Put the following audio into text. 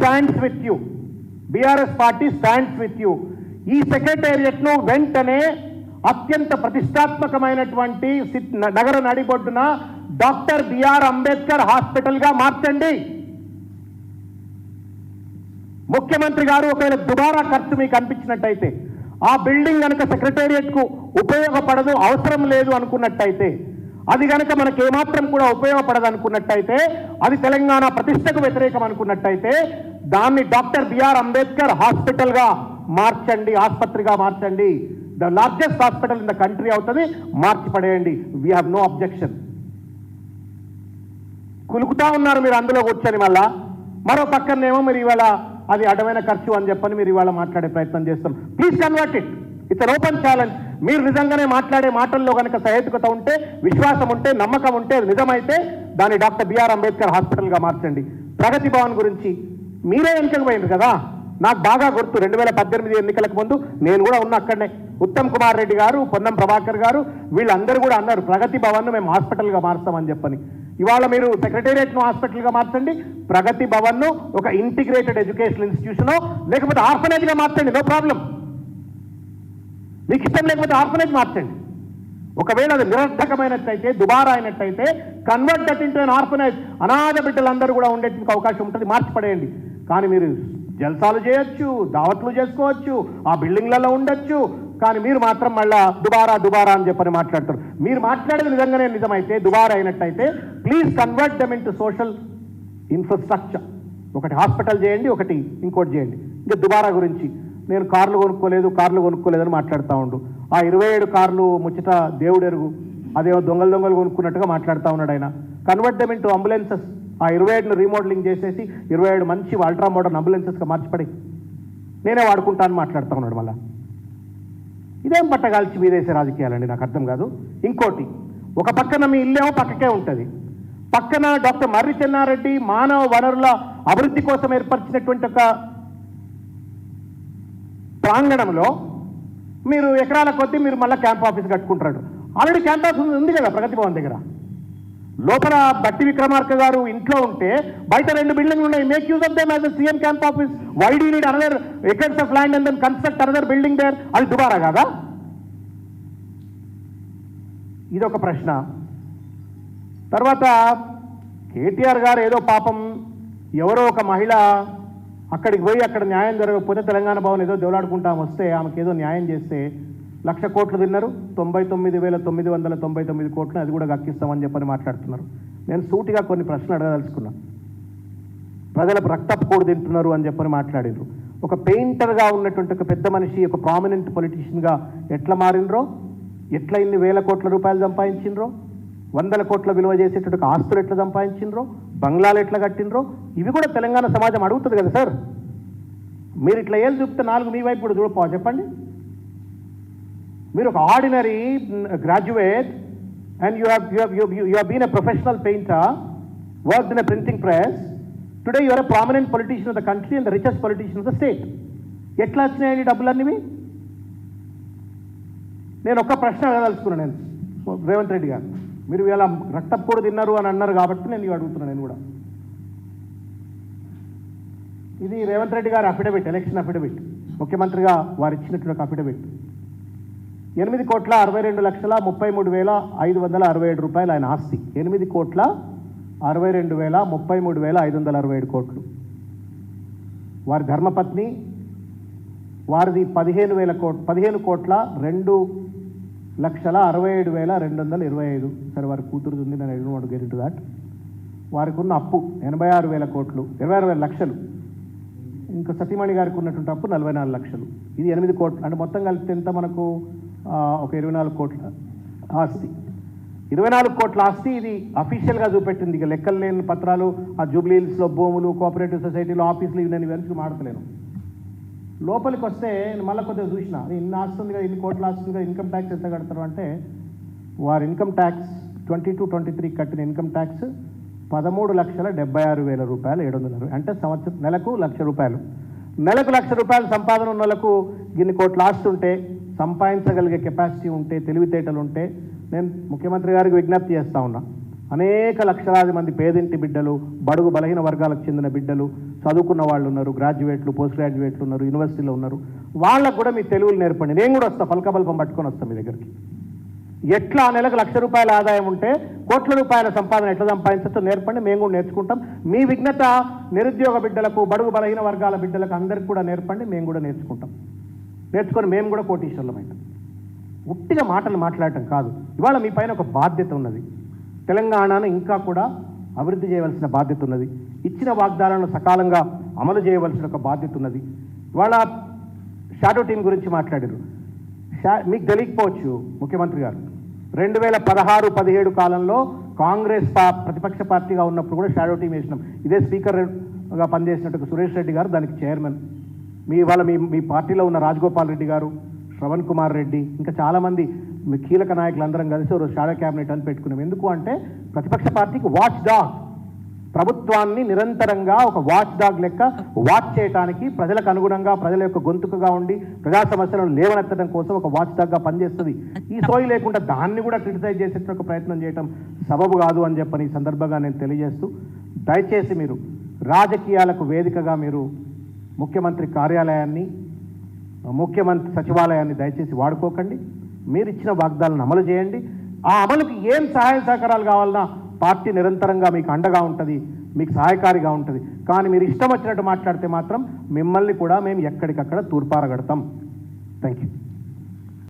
Stands with you BRS party stands with you ఈ సెక్రటేరియట్ను వెంటనే అత్యంత ప్రతిష్టాత్మకమైనటువంటి సిట్- నగర నడిబొడ్డున డాక్టర్ బిఆర్ అంబేద్కర్ హాస్పిటల్గా మార్చండి. ముఖ్యమంత్రి గారు ఒకవేళ దుబారా ఖర్చు మీకు అనిపించినట్టయితే ఆ బిల్డింగ్ కనుక సెక్రటేరియట్కు ఉపయోగపడదు అవసరం లేదు అనుకున్నట్టయితే అది కనుక మనకి ఏమాత్రం కూడా ఉపయోగపడదు అనుకున్నట్టయితే అది తెలంగాణ ప్రతిష్టకు వ్యతిరేకం అనుకున్నట్టయితే దాన్ని డాక్టర్ బిఆర్ అంబేద్కర్ హాస్పిటల్గా మార్చండి ఆసుపత్రిగా మార్చండి. The largest hospital in the country అవుతుంది. మార్చి పడేయండి. వీ హ్యావ్ నో అబ్జెక్షన్ కులుకుతా ఉన్నారు మీరు అందులో కూర్చొని మళ్ళా. మరో పక్కనేమో మీరు ఇవాళ అది అడమైన ఖర్చు అని చెప్పని మీరు ఇవాళ మాట్లాడే ప్రయత్నం చేస్తాం. Please convert it it's an open challenge మీరు నిజంగానే మాట్లాడే మాటల్లో కనుక సహేతుకత ఉంటే విశ్వాసం ఉంటే నమ్మకం ఉంటే అది నిజమైతే దాన్ని డాక్టర్ బిఆర్ అంబేద్కర్ హాస్పిటల్గా మార్చండి. ప్రగతి భవన్ గురించి మీరే ఎన్నికకు కదా? నాకు బాగా గుర్తు రెండు వేల పద్దెనిమిది ఎన్నికలకు ముందు నేను కూడా ఉన్న అక్కడనే. ఉత్తమ్ కుమార్ రెడ్డి గారు పొన్నం ప్రభాకర్ గారు వీళ్ళందరూ కూడా అన్నారు ప్రగతి భవన్ను మేము హాస్పిటల్గా మారుస్తామని చెప్పని. ఇవాళ మీరు సెక్రటేరియట్ను హాస్పిటల్గా మార్చండి ప్రగతి భవన్ను ఒక ఇంటిగ్రేటెడ్ ఎడ్యుకేషన్ ఇన్స్టిట్యూషన్ లేకపోతే ఆర్ఫనేజ్గా మార్చండి నో ప్రాబ్లం. మీకు ఇష్టం లేకపోతే ఆర్ఫనేజ్ మార్చండి. ఒకవేళ అది నిరర్థకమైనట్టయితే దుబారా అయినట్టయితే convert that into an orphanage. అనాథ బిడ్డలందరూ కూడా ఉండేందుకు అవకాశం ఉంటుంది మార్చి పడేయండి. కానీ మీరు జల్సాలు చేయొచ్చు దావత్లు చేసుకోవచ్చు ఆ బిల్డింగ్లలో ఉండొచ్చు కానీ మీరు మాత్రం మళ్ళా దుబారా దుబారా అని చెప్పని మాట్లాడతారు. మీరు మాట్లాడేది నిజంగానే నిజమైతే దుబారా అయినట్టయితే please convert them into social infrastructure ఒకటి హాస్పిటల్ చేయండి ఒకటి ఇంకోటి చేయండి. ఇంకా దుబారా గురించి నేను కార్లు కొనుక్కోలేదు కార్లు కొనుక్కోలేదని మాట్లాడుతూ ఉండు. ఆ ఇరవై ఏడు కార్లు ముచ్చట దేవుడెరుగు అదేమో దొంగలు దొంగలు కొనుక్కున్నట్టుగా మాట్లాడుతూ ఉన్నాడు ఆయన. కన్వర్ట్ దెమ్ ఇంటూ అంబులెన్సెస్ ఆ ఇరవై ఏడును రీమోడలింగ్ చేసేసి ఇరవై ఏడు మంచి అల్ట్రా మోడర్న్ అంబులెన్సెస్గా మార్చిపడి నేనే వాడుకుంటాను మాట్లాడుతూ ఉన్నాడు మళ్ళా. ఇదేం పట్టగాల్చి మీదేసే రాజకీయాలండి నాకు అర్థం కాదు. ఇంకోటి ఒక పక్కన మీ ఇల్లేమో పక్కకే ఉంటుంది. పక్కన డాక్టర్ మర్రి చెన్నారెడ్డి మానవ వనరుల అభివృద్ధి కోసం ఏర్పరిచినటువంటి ఒక ప్రాంగణంలో మీరు ఎకరాల కొద్దీ మీరు మళ్ళీ క్యాంప్ ఆఫీస్ కట్టుకుంటారు ఆల్రెడీ క్యాంప్ ఆఫీస్ ఉంది కదా ప్రగతి భవన్ దగ్గర? లోపల బట్టి విక్రమార్క గారు ఇంట్లో ఉంటే బయట రెండు బిల్డింగ్లు ఉన్నాయి. Make use of them as CM camp office why do need another acres of land and then construct another building there అది దుబారా కాదా? ఇది ఒక ప్రశ్న. తర్వాత కేటీఆర్ గారు ఏదో పాపం ఎవరో ఒక మహిళ అక్కడికి పోయి అక్కడ న్యాయం జరగకపోతే తెలంగాణ భవన్ ఏదో దేవులాడుకుంటాం వస్తే ఆమెకి ఏదో న్యాయం చేస్తే లక్ష కోట్లు తిన్నారు. తొంభై తొమ్మిది వేల తొమ్మిది వందల తొంభై తొమ్మిది కోట్లు అది కూడా గక్కిస్తామని చెప్పని మాట్లాడుతున్నారు. నేను సూటిగా కొన్ని ప్రశ్నలు అడగదలుచుకున్నా ప్రజలకు రక్తపు కూడు తింటున్నారు అని చెప్పని మాట్లాడినరు ఒక పెయింటర్గా ఉన్నటువంటి ఒక పెద్ద మనిషి ఒక ప్రామినెంట్ పొలిటీషియన్గా ఎట్లా మారినరో ఎట్లా ఇన్ని వేల కోట్ల రూపాయలు సంపాదించినరో వందల కోట్ల విలువ చేసేటట్టు ఆస్తులు ఎట్లా సంపాదించినరో బంగ్లాలు ఎట్లా కట్టినరో ఇవి కూడా తెలంగాణ సమాజం అడుగుతుంది కదా సార్. మీరు ఇట్లా ఏళ్ళు చూపితే నాలుగు మీ వైపు కూడా చూడపో చెప్పండి. మీరు ఒక ordinary graduate and you have you have you have been a professional painter work in a printing press today you're a prominent politician of the country and the richest politician of the state ఎట్లా వచ్చినాయండి డబ్బులన్నీవి? నేను ఒక్క ప్రశ్న అడగదలుచుకున్నాను నేను. రేవంత్ రెడ్డి గారు మీరు ఇలా రక్తపు కూడా తిన్నారు అని అన్నారు కాబట్టి నేను ఇవి అడుగుతున్నాను నేను కూడా. ఇది రేవంత్ రెడ్డి గారి అఫిడవిట్ ఎలక్షన్ అఫిడవిట్ ముఖ్యమంత్రిగా వారు ఇచ్చినటువంటి ఒక అఫిడవిట్ ఎనిమిది కోట్ల అరవై రెండు లక్షల ముప్పై మూడు వేల ఐదు వందల అరవై ఏడు రూపాయలు ఆయన ఆస్తి. ఎనిమిది కోట్ల అరవై రెండు వేల ముప్పై మూడు వేల ఐదు వందల అరవై ఏడు కోట్లు. వారి ధర్మపత్ని వారిది పదిహేను వేల కోట్ పదిహేను కోట్ల రెండు లక్షల అరవై ఏడు వేల రెండు వందల ఇరవై ఐదు. సరే వారి కూతురుది ఉంది నేను ఎన్నో గెట్ టు దాట్. వారికి ఉన్న అప్పు ఎనభై ఆరు వేల కోట్లు ఇరవై ఆరు వేల లక్షలు. ఇంకా సతీమణి గారికి ఉన్నటువంటి అప్పు నలభై నాలుగు లక్షలు. ఇది ఎనిమిది కోట్లు. అంటే మొత్తం కలిపితే ఎంత మనకు? ఒక ఇరవై నాలుగు కోట్ల ఆస్తి. ఇరవై నాలుగు కోట్ల ఆస్తి ఇది అఫీషియల్గా చూపెట్టింది. ఇక లెక్కలు లేని పత్రాలు ఆ జూబ్లీహిల్స్లో భూములు కోఆపరేటివ్ సొసైటీలో ఆఫీసులు ఇవి నేను వెనక్కి మాడతలేను లోపలికి వస్తే నేను మళ్ళీ కొద్దిగా చూసిన ఇన్ని ఆస్తుంది కదా ఇన్ని కోట్ల ఆస్తుంది కదా ఇన్కమ్ ట్యాక్స్ ఎంత కడతారు అంటే వారి income tax twenty two twenty three కట్టిన ఇన్కమ్ ట్యాక్స్ పదమూడు లక్షల డెబ్బై ఆరు వేల రూపాయలు ఏడు వందల అంటే సంవత్సరం నెలకు లక్ష రూపాయలు. నెలకు లక్ష రూపాయలు సంపాదన ఉన్న వాళ్ళకు ఇన్ని కోట్ల ఆస్తుంటే సంపాదించగలిగే కెపాసిటీ ఉంటే తెలివితేటలు ఉంటే నేను ముఖ్యమంత్రి గారికి విజ్ఞప్తి చేస్తా ఉన్నా. అనేక లక్షలాది మంది పేదింటి బిడ్డలు బడుగు బలహీన వర్గాలకు చెందిన బిడ్డలు చదువుకున్న వాళ్ళు ఉన్నారు గ్రాడ్యుయేట్లు పోస్ట్ గ్రాడ్యుయేట్లు ఉన్నారు యూనివర్సిటీలో ఉన్నారు. వాళ్ళకు కూడా మీ తెలుగులు నేర్పండి. నేను కూడా వస్తా ఫలకబల్పం పట్టుకొని వస్తాను మీ దగ్గరికి. ఎట్లా నెలకు లక్ష రూపాయల ఆదాయం ఉంటే కోట్ల రూపాయల సంపాదన ఎట్లా సంపాదించచ్చో నేర్పండి మేము కూడా నేర్చుకుంటాం. మీ విఘ్నత నిరుద్యోగ బిడ్డలకు బడుగు బలహీన వర్గాల బిడ్డలకు అందరికి కూడా నేర్పండి మేము కూడా నేర్చుకుంటాం. నేర్చుకొని మేము కూడా కోటీశ్వరులమైతాం ఉట్టిగా మాటలు మాట్లాడటం కాదు. ఇవాళ మీ పైన ఒక బాధ్యత ఉన్నది. తెలంగాణను ఇంకా కూడా అభివృద్ధి చేయవలసిన బాధ్యత ఉన్నది. ఇచ్చిన వాగ్దానాలను సకాలంగా అమలు చేయవలసిన ఒక బాధ్యత ఉన్నది. ఇవాళ షాడో టీం గురించి మాట్లాడారు. షా మీకు తెలియకపోవచ్చు ముఖ్యమంత్రి గారు. రెండు వేల పదహారు పదిహేడు కాలంలో కాంగ్రెస్ పా ప్రతిపక్ష పార్టీగా ఉన్నప్పుడు కూడా షాడో టీం వేసినాం. ఇదే స్పీకర్గా పనిచేసినట్టు సురేష్ రెడ్డి గారు దానికి చైర్మన్ మీ వాళ్ళ మీ మీ పార్టీలో ఉన్న రాజగోపాల్ రెడ్డి గారు శ్రవణ్ కుమార్ రెడ్డి ఇంకా చాలామంది మీ కీలక నాయకులు అందరం కలిసి ఒక షాడో క్యాబినెట్ అని పెట్టుకున్నాం. ఎందుకు అంటే ప్రతిపక్ష పార్టీకి వాచ్ డాగ్ ప్రభుత్వాన్ని నిరంతరంగా ఒక వాచ్ డాగ్ లెక్క వాచ్ చేయడానికి ప్రజలకు అనుగుణంగా ప్రజల యొక్క గొంతుకగా ఉండి ప్రజా సమస్యలను లేవనెత్తడం కోసం ఒక వాచ్ డాగ్గా పనిచేస్తుంది. ఈ సోయి లేకుండా దాన్ని కూడా క్రిటిసైజ్ చేసే ఒక ప్రయత్నం చేయడం సబబు కాదు అని చెప్పని ఈ సందర్భంగా నేను తెలియజేస్తూ దయచేసి మీరు రాజకీయాలకు వేదికగా మీరు ముఖ్యమంత్రి కార్యాలయాన్ని ముఖ్యమంత్రి సచివాలయాన్ని దయచేసి వాడుకోకండి. మీరు ఇచ్చిన వాగ్దానాలను అమలు చేయండి. ఆ అమలుకి ఏం సహాయ సహకారాలు కావాలన్నా పార్టీ నిరంతరంగా మీకు అండగా ఉంటుంది మీకు సహాయకారిగా ఉంటుంది. కానీ మీరు ఇష్టం వచ్చినట్టు మాట్లాడితే మాత్రం మిమ్మల్ని కూడా మేము ఎక్కడికక్కడ తూర్పారగడతాం. Thank you